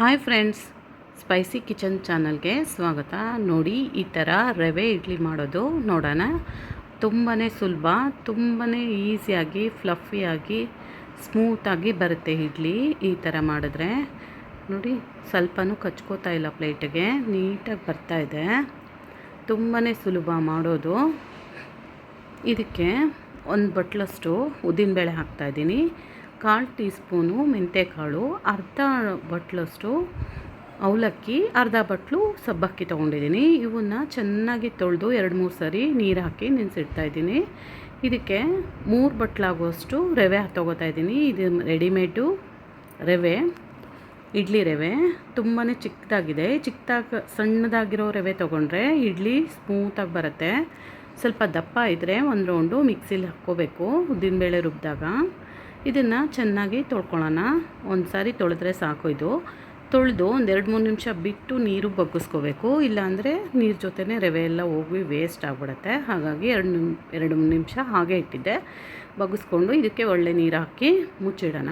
Hi friends, spicy kitchen ಚಾನಲ್ಗೆ ಸ್ವಾಗತ. ನೋಡಿ, ಈ ಥರ ರವೆ ಇಡ್ಲಿ ಮಾಡೋದು ನೋಡೋಣ. ತುಂಬಾ ಸುಲಭ ತುಂಬಾ ಈಸಿಯಾಗಿ, ಫ್ಲಫಿಯಾಗಿ, ಸ್ಮೂತಾಗಿ ಬರುತ್ತೆ ಇಡ್ಲಿ ಈ ಥರ ಮಾಡಿದ್ರೆ. ನೋಡಿ, ಸ್ವಲ್ಪನೂ ಕಚ್ಕೋತಾ ಇಲ್ಲ ಪ್ಲೇಟಿಗೆ, ನೀಟಾಗಿ ಬರ್ತಾ ಇದೆ. ತುಂಬಾ ಸುಲಭ ಮಾಡೋದು. ಇದಕ್ಕೆ ಒಂದು ಬಟ್ಲಷ್ಟು ಉದ್ದಿನಬೇಳೆ ಹಾಕ್ತಾಯಿದ್ದೀನಿ ಕಾಲು ಟೀ ಸ್ಪೂನು ಮೆಂತ್ಯಕಾಳು ಅರ್ಧ ಬಟ್ಲಷ್ಟು ಅವಲಕ್ಕಿ, ಅರ್ಧ ಬಟ್ಲು ಸಬ್ಬಕ್ಕಿ ತೊಗೊಂಡಿದ್ದೀನಿ. ಇವನ್ನ ಚೆನ್ನಾಗಿ ತೊಳೆದು ಎರಡು ಮೂರು ಸರಿ ನೀರು ಹಾಕಿ ನೆನೆಸಿಡ್ತಾ ಇದ್ದೀನಿ. ಇದಕ್ಕೆ ಮೂರು ಬಟ್ಲಾಗುವಷ್ಟು ರವೆ ತೊಗೋತಾ ಇದ್ದೀನಿ. ಇದು ರೆಡಿಮೇಡು ರವೆ, ಇಡ್ಲಿ ರವೆ. ತುಂಬಾ ಚಿಕ್ಕದಾಗಿದೆ. ಚಿಕ್ಕದಾಗ, ಸಣ್ಣದಾಗಿರೋ ರವೆ ತೊಗೊಂಡ್ರೆ ಇಡ್ಲಿ ಸ್ಮೂತಾಗಿ ಬರುತ್ತೆ. ಸ್ವಲ್ಪ ದಪ್ಪ ಇದ್ದರೆ ಒಂದು ರೌಂಡು ಮಿಕ್ಸಿಲಿ ಹಾಕ್ಕೋಬೇಕು. ಉದ್ದಿನಬೇಳೆ ರುಬ್ಬಿದಾಗ ಇದನ್ನು ಚೆನ್ನಾಗಿ ತೊಳ್ಕೊಳ್ಳೋಣ. ಒಂದು ಸಾರಿ ತೊಳೆದ್ರೆ ಸಾಕು ಇದು. ತೊಳೆದು ಒಂದು ಎರಡು ಮೂರು ನಿಮಿಷ ಬಿಟ್ಟು ನೀರು ಬಗ್ಗಿಸ್ಕೋಬೇಕು. ಇಲ್ಲಾಂದರೆ ನೀರು ಜೊತೆನೇ ರವೆ ಎಲ್ಲ ಹೋಗಿ ವೇಸ್ಟ್ ಆಗಿಬಿಡುತ್ತೆ. ಹಾಗಾಗಿ ಎರಡು ನಿಮ್, ಎರಡು ಮೂರು ನಿಮಿಷ ಹಾಗೆ ಇಟ್ಟಿದ್ದೆ. ಬಗ್ಗಿಸ್ಕೊಂಡು ಇದಕ್ಕೆ ಒಳ್ಳೆ ನೀರು ಹಾಕಿ ಮುಚ್ಚಿಡೋಣ.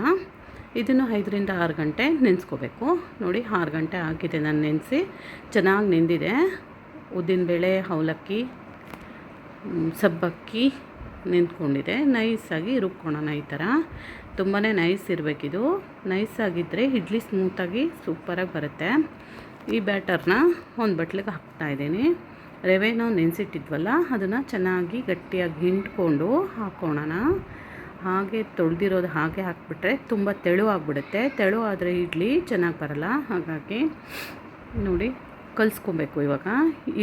ಇದನ್ನು ಐದರಿಂದ ಆರು ಗಂಟೆ ನೆನೆಸ್ಕೋಬೇಕು. ನೋಡಿ ಆರು ಗಂಟೆ ಆಗಿದೆ ನಾನು ನೆನೆಸಿ. ಚೆನ್ನಾಗಿ ನೆಂದಿದೆ. ಉದ್ದಿನಬೇಳೆ ಅವಲಕ್ಕಿ ಸಬ್ಬಕ್ಕಿ ನಿಂತ್ಕೊಂಡಿದೆ. ನೈಸಾಗಿ ರುಬ್ಕೊಳ್ಳೋಣ ಈ ಥರ. ತುಂಬಾ ನೈಸ್ ಇರಬೇಕಿದು. ನೈಸಾಗಿದ್ದರೆ ಇಡ್ಲಿ ಸ್ಮೂತಾಗಿ ಸೂಪರಾಗಿ ಬರುತ್ತೆ. ಈ ಬ್ಯಾಟರ್ನ ಒಂದು ಬಟ್ಲಿಗೆ ಹಾಕ್ತಾಯಿದ್ದೀನಿ ನಾವು ನೆನೆಸಿಟ್ಟಿದ್ವಲ್ಲ, ಅದನ್ನು ಚೆನ್ನಾಗಿ ಗಟ್ಟಿಯಾಗಿ ಹಿಂಡ್ಕೊಂಡು ಹಾಕ್ಕೊಳ್ಳೋಣ ಹಾಗೆ ತೊಳೆದಿರೋದು ಹಾಗೆ ಹಾಕಿಬಿಟ್ರೆ ತುಂಬ ತೆಳು ಆಗಿಬಿಡುತ್ತೆ. ತೆಳು ಆದರೆ ಇಡ್ಲಿ ಚೆನ್ನಾಗಿ ಬರಲ್ಲ. ಹಾಗಾಗಿ ನೋಡಿ, ಕಲಿಸ್ಕೊಬೇಕು ಇವಾಗ.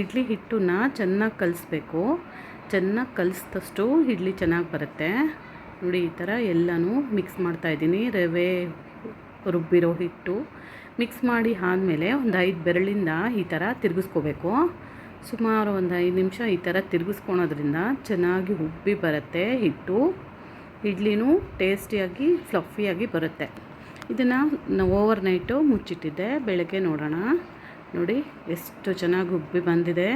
ಇಡ್ಲಿ ಹಿಟ್ಟನ್ನ ಚೆನ್ನಾಗಿ ಕಲಿಸ್ಬೇಕು. ಚೆನ್ನಾಗಿ ಕಲಿಸಿದಷ್ಟು ಇಡ್ಲಿ ಚೆನ್ನಾಗಿ ಬರುತ್ತೆ. ನೋಡಿ, ಈ ಥರ ಎಲ್ಲನೂ ಮಿಕ್ಸ್ ಮಾಡ್ತಾಯಿದ್ದೀನಿ ರವೆ ರುಬ್ಬಿರೋ ಹಿಟ್ಟು ಮಿಕ್ಸ್ ಮಾಡಿ ಆದಮೇಲೆ ಒಂದು ಐದು ಬೆರಳಿಂದ ಈ ಥರ ತಿರುಗಿಸ್ಕೋಬೇಕು. ಸುಮಾರು ಒಂದು ಐದು ನಿಮಿಷ ಈ ಥರ ತಿರುಗಿಸ್ಕೊಳೋದ್ರಿಂದ ಚೆನ್ನಾಗಿ ಉಬ್ಬಿ ಬರುತ್ತೆ ಹಿಟ್ಟು. ಇಡ್ಲಿನೂ ಟೇಸ್ಟಿಯಾಗಿ, ಫ್ಲಫಿಯಾಗಿ ಬರುತ್ತೆ. ಇದನ್ನು ಓವರ್ ನೈಟು ಮುಚ್ಚಿಟ್ಟಿದ್ದೆ. ಬೆಳಗ್ಗೆ ನೋಡೋಣ. ನೋಡಿ, ಎಷ್ಟು ಚೆನ್ನಾಗಿ ಉಬ್ಬಿ ಬಂದಿದೆ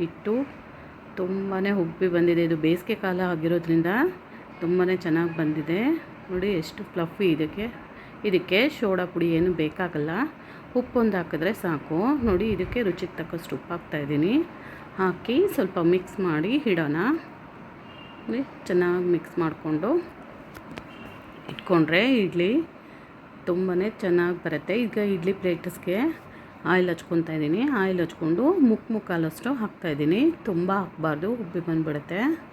ಹಿಟ್ಟು. ತುಂಬಾ ಉಬ್ಬಿ ಬಂದಿದೆ. ಇದು ಬೇಸಿಗೆ ಕಾಲ ಆಗಿರೋದ್ರಿಂದ ತುಂಬಾ ಚೆನ್ನಾಗಿ ಬಂದಿದೆ. ನೋಡಿ ಎಷ್ಟು ಫ್ಲಫಿ ಇದಕ್ಕೆ. ಇದಕ್ಕೆ ಶೋಡಾ ಪುಡಿ ಏನು ಬೇಕಾಗಲ್ಲ. ಉಪ್ಪೊಂದು ಹಾಕಿದ್ರೆ ಸಾಕು. ನೋಡಿ ಇದಕ್ಕೆ ರುಚಿಗೆ ತಕ್ಕಷ್ಟು ಉಪ್ಪು ಹಾಕ್ತಾಯಿದ್ದೀನಿ ಹಾಕಿ ಸ್ವಲ್ಪ ಮಿಕ್ಸ್ ಮಾಡಿ ಇಡೋಣ. ಚೆನ್ನಾಗಿ ಮಿಕ್ಸ್ ಮಾಡಿಕೊಂಡು ಇಟ್ಕೊಂಡ್ರೆ ಇಡ್ಲಿ ತುಂಬಾ ಚೆನ್ನಾಗಿ ಬರುತ್ತೆ. ಈಗ ಇಡ್ಲಿ ಪ್ಲೇಟಸ್ಗೆ ಆಯಿಲ್ ಹಚ್ಕೊತಾ ಇದ್ದೀನಿ. ಆಯಿಲ್ ಹಚ್ಕೊಂಡು ಮುಕ್ ಹಾಕ್ತಾ ಇದ್ದೀನಿ. ತುಂಬ ಹಾಕಬಾರ್ದು, ಉಬ್ಬಿ ಬಂದುಬಿಡುತ್ತೆ.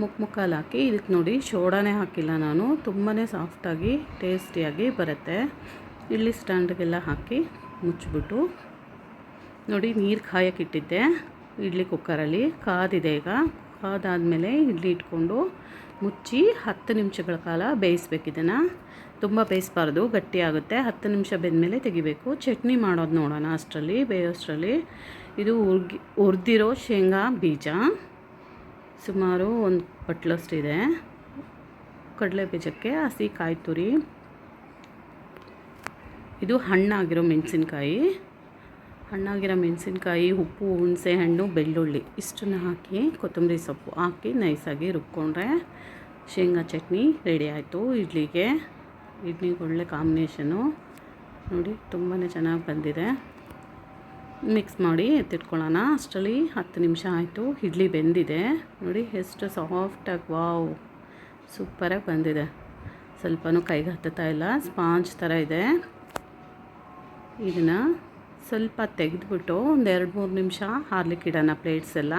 ಮುಕ್ ಮುಕ್ಕಾಲು ಹಾಕಿ ಇದಕ್ಕೆ ನೋಡಿ ಶೋಡಾನೇ ಹಾಕಿಲ್ಲ ನಾನು. ತುಂಬಾ ಸಾಫ್ಟಾಗಿ ಟೇಸ್ಟಿಯಾಗಿ ಬರುತ್ತೆ. ಇಡ್ಲಿ ಸ್ಟ್ಯಾಂಡ್ಗೆಲ್ಲ ಹಾಕಿ ಮುಚ್ಚಿಬಿಟ್ಟು ನೋಡಿ ನೀರು ಕಾಯಕ್ಕಿಟ್ಟಿದ್ದೆ ಇಡ್ಲಿ ಕುಕ್ಕರಲ್ಲಿ ಕಾದಿದೆ ಈಗ. ಕಾದಾದಮೇಲೆ ಇಡ್ಲಿ ಇಟ್ಕೊಂಡು ಮುಚ್ಚಿ ಹತ್ತು ನಿಮಿಷಗಳ ಕಾಲ ಬೇಯಿಸ್ಬೇಕು ಇದನ್ನು. ತುಂಬ ಬೇಯಿಸ್ಬಾರ್ದು ಗಟ್ಟಿಯಾಗುತ್ತೆ ಹತ್ತು ನಿಮಿಷ ಬೆಂದಮೇಲೆ ತೆಗಿಬೇಕು. ಚಟ್ನಿ ಮಾಡೋದು ನೋಡೋಣ ಅಷ್ಟರಲ್ಲಿ, ಬೇಯೋಷ್ಟರಲ್ಲಿ. ಇದು ಉರ್ಗಿ ಹುರಿದಿರೋ ಶೇಂಗಾ ಬೀಜ. ಸುಮಾರು ಒಂದು ಬಟ್ಲಷ್ಟಿದೆ ಕಡಲೆ ಬೀಜಕ್ಕೆ ಹಸಿ ಕಾಯಿ ತುರಿ. ಇದು ಹಣ್ಣಾಗಿರೋ ಮೆಣಸಿನ್ಕಾಯಿ. ಹಣ್ಣಾಗಿರೋ ಮೆಣಸಿನ್ಕಾಯಿ, ಉಪ್ಪು, ಹುಣಸೆ, ಹಣ್ಣು, ಬೆಳ್ಳುಳ್ಳಿ ಇಷ್ಟನ್ನು ಹಾಕಿ ಕೊತ್ತಂಬರಿ ಸೊಪ್ಪು ಹಾಕಿ ನೈಸಾಗಿ ರುಬ್ಕೊಂಡ್ರೆ ಶೇಂಗಾ ಚಟ್ನಿ ರೆಡಿ ಆಯಿತು ಇಡ್ಲಿಗೆ. ಇಡ್ಲಿಗೆ ಒಳ್ಳೆ ಕಾಂಬಿನೇಷನು ನೋಡಿ ತುಂಬಾ ಚೆನ್ನಾಗಿ ಬಂದಿದೆ. ಮಿಕ್ಸ್ ಮಾಡಿ ಎತ್ತಿಟ್ಕೊಳ್ಳೋಣ. ಅಷ್ಟರಲ್ಲಿ ಹತ್ತು ನಿಮಿಷ ಆಯಿತು. ಇಡ್ಲಿ ಬೆಂದಿದೆ. ನೋಡಿ, ಎಷ್ಟು ಸಾಫ್ಟಾಗಿ ವಾವ್ ಸೂಪರಾಗಿ ಬಂದಿದೆ. ಸ್ವಲ್ಪನೂ ಕೈಗೆ ಹತ್ತುತ್ತಾ ಇಲ್ಲ. ಸ್ಪಾಂಜ್ ಥರ ಇದೆ. ಇದನ್ನು ಸ್ವಲ್ಪ ತೆಗೆದ್ಬಿಟ್ಟು ಒಂದು ಎರಡು ಮೂರು ನಿಮಿಷ ಹಾರ್ಲಿಕ್ಕೆ ಇಡೋಣ ಪ್ಲೇಟ್ಸ್ ಎಲ್ಲ.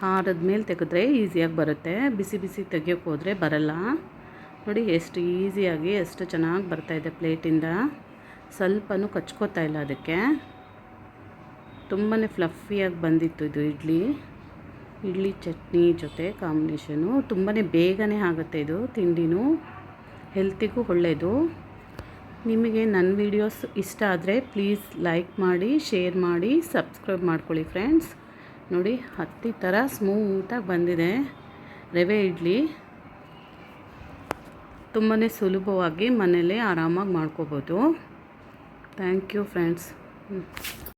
ಹಾರದ್ಮೇಲೆ ತೆಗೆದ್ರೆ ಈಸಿಯಾಗಿ ಬರುತ್ತೆ. ಬಿಸಿ ಬಿಸಿ ತೆಗಿಯೋಕೆ ಹೋದರೆ ಬರಲ್ಲ. ನೋಡಿ ಎಷ್ಟು ಈಸಿಯಾಗಿ ಎಷ್ಟು ಚೆನ್ನಾಗಿ ಬರ್ತಾಯಿದೆ ಪ್ಲೇಟಿಂದ ಸ್ವಲ್ಪನೂ ಕಚ್ಕೋತಾ ಇಲ್ಲ ಅದಕ್ಕೆ. ತುಂಬಾ ಫ್ಲಫಿಯಾಗಿ ಬಂದಿತ್ತು ಇದು ಇಡ್ಲಿ. ಇಡ್ಲಿ ಚಟ್ನಿ ಜೊತೆ ಕಾಂಬಿನೇಷನು ತುಂಬಾ ಬೇಗನೆ ಆಗುತ್ತೆ ಇದು ತಿಂಡಿನೂ. ಹೆಲ್ತಿಗೂ ಒಳ್ಳೆಯದು ನಿಮಗೆ ನನ್ನ ವೀಡಿಯೋಸ್ ಇಷ್ಟ ಆದರೆ ಪ್ಲೀಸ್ ಲೈಕ್ ಮಾಡಿ ಶೇರ್ ಮಾಡಿ ಸಬ್ಸ್ಕ್ರೈಬ್ ಮಾಡ್ಕೊಳ್ಳಿ ಫ್ರೆಂಡ್ಸ್ ನೋಡಿ, ಹತ್ತಿ ಥರ ಸ್ಮೂತಾಗಿ ಬಂದಿದೆ. ರವೆ ಇಡ್ಲಿ ತುಂಬಾ ಸುಲಭವಾಗಿ ಮನೇಲಿ ಆರಾಮಾಗಿ ಮಾಡ್ಕೋಬೋದು. Thank you friends